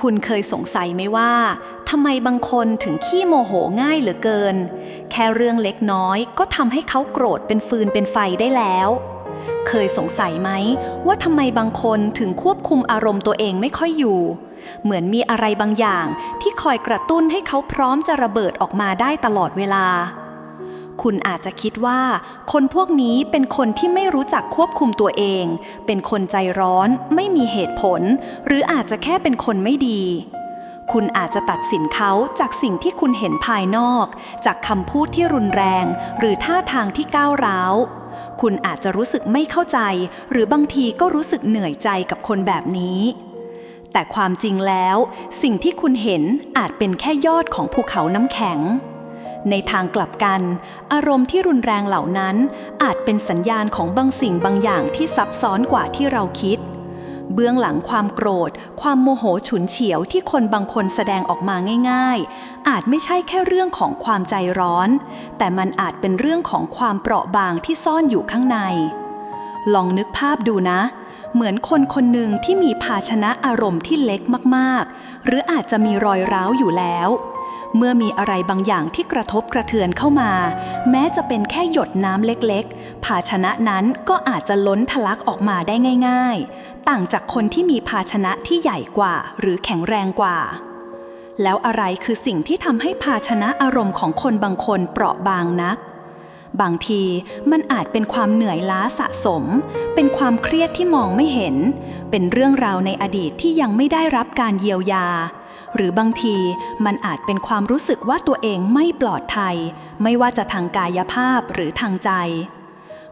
คุณเคยสงสัยไหมว่าทำไมบางคนถึงขี้โมโหง่ายเหลือเกิน แค่เรื่องเล็กน้อยก็ทำให้เขาโกรธเป็นฟืนเป็นไฟได้แล้ว เคยสงสัยไหมว่าทำไมบางคนถึงควบคุมอารมณ์ตัวเองไม่ค่อยอยู่ เหมือนมีอะไรบางอย่างที่คอยกระตุ้นให้เขาพร้อมจะระเบิดออกมาได้ตลอดเวลา คุณอาจจะคิดว่า คนพวกนี้เป็นคนที่ไม่รู้จักควบคุมตัวเอง เป็นคนใจร้อน ไม่มีเหตุผล หรืออาจจะแค่เป็นคนไม่ดี คุณอาจจะตัดสินเขาจากสิ่งที่คุณเห็นภายนอก จากคำพูดที่รุนแรง หรือท่าทางที่ก้าวร้าว คุณอาจจะรู้สึกไม่เข้าใจ หรือบางทีก็รู้สึกเหนื่อยใจกับคนแบบนี้แต่ความจริงแล้ว สิ่งที่คุณเห็นอาจเป็นแค่ยอดของภูเขาน้ำแข็ง ในทางกลับกัน อารมณ์ที่รุนแรงเหล่านั้น อาจเป็นสัญญาณของบางสิ่งบางอย่างที่ซับซ้อนกว่าที่เราคิด เบื้องหลังความโกรธ ความโมโหฉุนเฉียวที่คนบางคนแสดงออกมาง่าย ๆ อาจไม่ใช่แค่เรื่องของความใจร้อน แต่มันอาจเป็นเรื่องของความเปราะบางที่ซ่อนอยู่ข้างใน ลองนึกภาพดูนะเหมือนคนคนหนึ่งที่มีภาชนะอารมณ์ที่เล็กมาก ๆ หรืออาจจะมีรอยร้าวอยู่แล้ว เมื่อมีอะไรบางอย่างที่กระทบกระเทือนเข้ามา แม้จะเป็นแค่หยดน้ำเล็กๆ ภาชนะนั้นก็อาจจะล้นทะลักออกมาได้ง่าย ๆ ต่างจากคนที่มีภาชนะที่ใหญ่กว่าหรือแข็งแรงกว่า แล้วอะไรคือสิ่งที่ทำให้ภาชนะอารมณ์ของคนบางคนเปราะบางนักบางทีมันอาจเป็นความเหนื่อยล้าสะสม เป็นความเครียดที่มองไม่เห็น เป็นเรื่องราวในอดีตที่ยังไม่ได้รับการเยียวยา หรือบางทีมันอาจเป็นความรู้สึกว่าตัวเองไม่ปลอดภัย ไม่ว่าจะทางกายภาพหรือทางใจ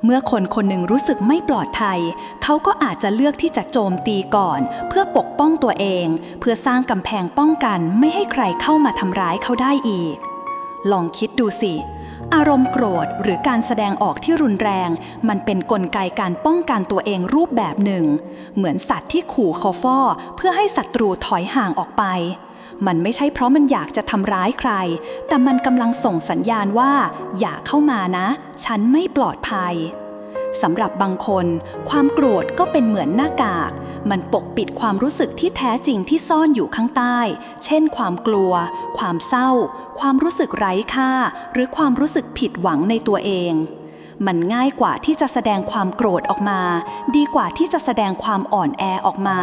เมื่อคนคนหนึ่งรู้สึกไม่ปลอดภัย เขาก็อาจจะเลือกที่จะโจมตีก่อน เพื่อปกป้องตัวเอง เพื่อสร้างกำแพงป้องกันไม่ให้ใครเข้ามาทำร้ายเขาได้อีก ลองคิดดูสิ อารมณ์โกรธหรือการแสดงออกที่รุนแรง มันเป็นนกลไกการป้องกันตัวเองรูปแบบหนึ่ง เหมือนสัตว์ที่ขู่คอฟอเพื่อให้ศัตรูถอยห่างออกไป มันไม่ใช่เพราะมันอยากจะทำร้ายใคร แต่มันกำลังส่งสัญญาณว่า อย่าเข้ามานะ ฉันไม่ปลอดภัยสำหรับบางคน ความโกรธก็เป็นเหมือนหน้ากาก มันปกปิดความรู้สึกที่แท้จริงที่ซ่อนอยู่ข้างใต้ เช่น ความกลัว ความเศร้า ความรู้สึกไร้ค่า หรือความรู้สึกผิดหวังในตัวเอง มันง่ายกว่าที่จะแสดงความโกรธออกมา ดีกว่าที่จะแสดงความอ่อนแอออกมา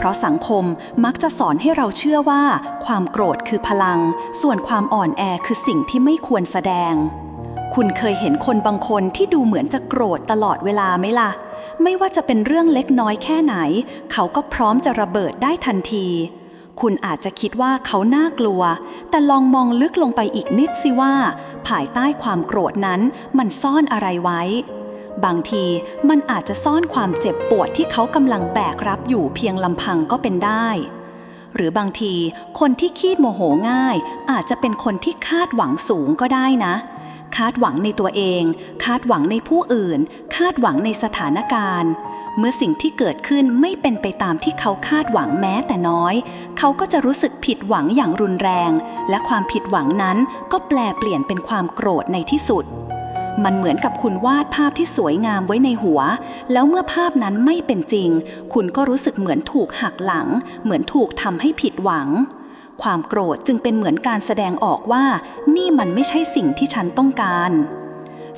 เพราะสังคมมักจะสอนให้เราเชื่อว่า ความโกรธคือพลัง ส่วนความอ่อนแอคือสิ่งที่ไม่ควรแสดง คุณเคยเห็นคนบางคนที่ดูเหมือนจะโกรธตลอดเวลาไหมล่ะ ไม่ว่าจะเป็นเรื่องเล็กน้อยแค่ไหน เขาก็พร้อมจะระเบิดได้ทันที คุณอาจจะคิดว่าเขาน่ากลัว แต่ลองมองลึกลงไปอีกนิดสิว่า ภายใต้ความโกรธนั้นมันซ่อนอะไรไว้ บางทีมันอาจจะซ่อนความเจ็บปวดที่เขากำลังแบกรับอยู่เพียงลำพังก็เป็นได้ หรือบางทีคนที่ขี้โมโหง่าย อาจจะเป็นคนที่คาดหวังสูงก็ได้นะ คาดหวังในตัวเอง คาดหวังในผู้อื่น คาดหวังในสถานการณ์ เมื่อสิ่งที่เกิดขึ้นไม่เป็นไปตามที่เขาคาดหวังแม้แต่น้อย เขาก็จะรู้สึกผิดหวังอย่างรุนแรง และความผิดหวังนั้นก็แปลเปลี่ยนเป็นความโกรธในที่สุด มันเหมือนกับคุณวาดภาพที่สวยงามไว้ในหัว แล้วเมื่อภาพนั้นไม่เป็นจริง คุณก็รู้สึกเหมือนถูกหักหลัง เหมือนถูกทำให้ผิดหวัง ความโกรธจึงเป็นเหมือนการแสดงออกว่า นี่มันไม่ใช่สิ่งที่ฉันต้องการ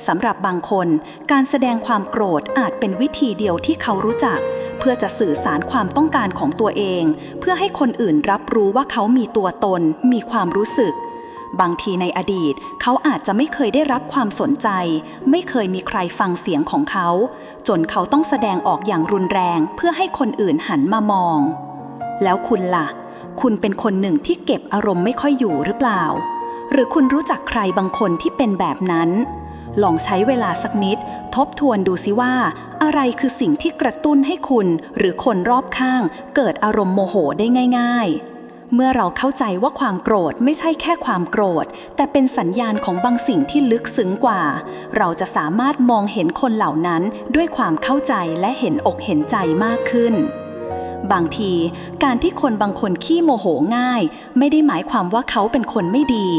สำหรับบางคน การแสดงความโกรธอาจเป็นวิธีเดียวที่เขารู้จัก เพื่อจะสื่อสารความต้องการของตัวเอง เพื่อให้คนอื่นรับรู้ว่าเขามีตัวตน มีความรู้สึก บางทีในอดีต เขาอาจจะไม่เคยได้รับความสนใจ ไม่เคยมีใครฟังเสียงของเขา จนเขาต้องแสดงออกอย่างรุนแรงเพื่อให้คนอื่นหันมามอง แล้วคุณล่ะ คุณเป็นคนหนึ่งที่เก็บอารมณ์ไม่ค่อยอยู่หรือเปล่า หรือคุณรู้จักใครบางคนที่เป็นแบบนั้น ลองใช้เวลาสักนิด ทบทวนดูสิว่า อะไรคือสิ่งที่กระตุ้นให้คุณ หรือคนรอบข้าง เกิดอารมณ์โมโหได้ง่าย ๆ เมื่อเราเข้าใจว่าความโกรธไม่ใช่แค่ความโกรธ แต่เป็นสัญญาณของบางสิ่งที่ลึกซึ้งกว่า เราจะสามารถมองเห็นคนเหล่านั้นด้วยความเข้าใจและเห็นอกเห็นใจมากขึ้น บางที การที่คนบางคนขี้โมโหง่าย ไม่ได้หมายความว่าเขาเป็นคนไม่ดี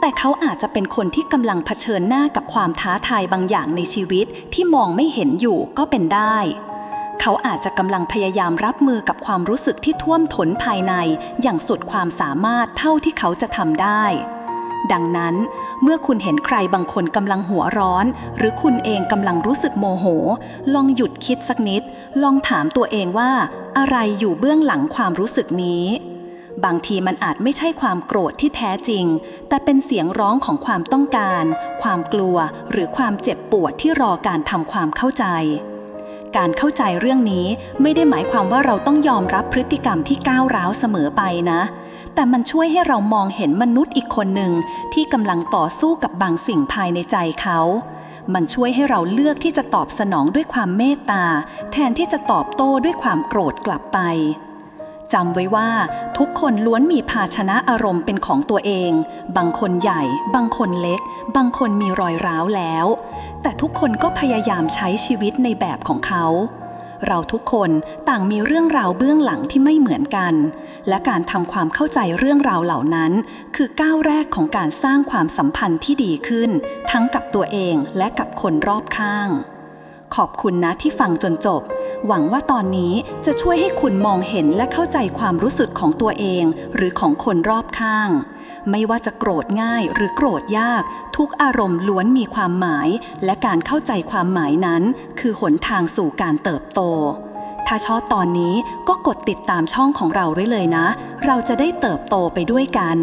แต่เขาอาจจะเป็นคนที่กำลังเผชิญหน้ากับความท้าทายบางอย่างในชีวิตที่มองไม่เห็นอยู่ก็เป็นได้ เขาอาจจะกำลังพยายามรับมือกับความรู้สึกที่ท่วมท้นภายในอย่างสุดความสามารถเท่าที่เขาจะทำได้ ดังนั้น เมื่อคุณเห็นใครบางคนกำลังหัวร้อน หรือคุณเองกำลังรู้สึกโมโห ลองหยุดคิดสักนิด ลองถามตัวเองว่า อะไรอยู่เบื้องหลังความรู้สึกนี้บางทีมันอาจไม่ใช่ความโกรธที่แท้จริง แต่เป็นเสียงร้องของความต้องการ ความกลัว หรือความเจ็บปวดที่รอการทำความเข้าใจ การเข้าใจเรื่องนี้ไม่ได้หมายความว่าเราต้องยอมรับพฤติกรรมที่ก้าวร้าวเสมอไปนะ แต่มันช่วยให้เรามองเห็นมนุษย์อีกคนหนึ่งที่กำลังต่อสู้กับบางสิ่งภายในใจเขา มันช่วยให้เราเลือกที่จะตอบสนองด้วยความเมตตา แทนที่จะตอบโต้ด้วยความโกรธกลับไป จำไว้ว่าทุกคนล้วนมีภาชนะอารมณ์เป็นของตัวเอง บางคนใหญ่ บางคนเล็ก บางคนมีรอยร้าวแล้ว แต่ทุกคนก็พยายามใช้ชีวิตในแบบของเขา เราทุกคนต่างมีเรื่องราวเบื้องหลังที่ไม่เหมือนกัน และการทำความเข้าใจเรื่องราวเหล่านั้น คือก้าวแรกของการสร้างความสัมพันธ์ที่ดีขึ้น ทั้งกับตัวเองและกับคนรอบข้าง ขอบคุณนะที่ฟังจนจบ หวังว่าตอนนี้จะช่วยให้คุณมองเห็นและเข้าใจความรู้สึกของตัวเอง หรือของคนรอบข้าง ไม่ว่าจะโกรธง่ายหรือโกรธยาก ทุกอารมณ์ล้วนมีความหมาย และการเข้าใจความหมายนั้น คือหนทางสู่การเติบโต ถ้าชอบตอนนี้ก็กดติดตามช่องของเราไว้เลยนะ เราจะได้เติบโตไปด้วยกัน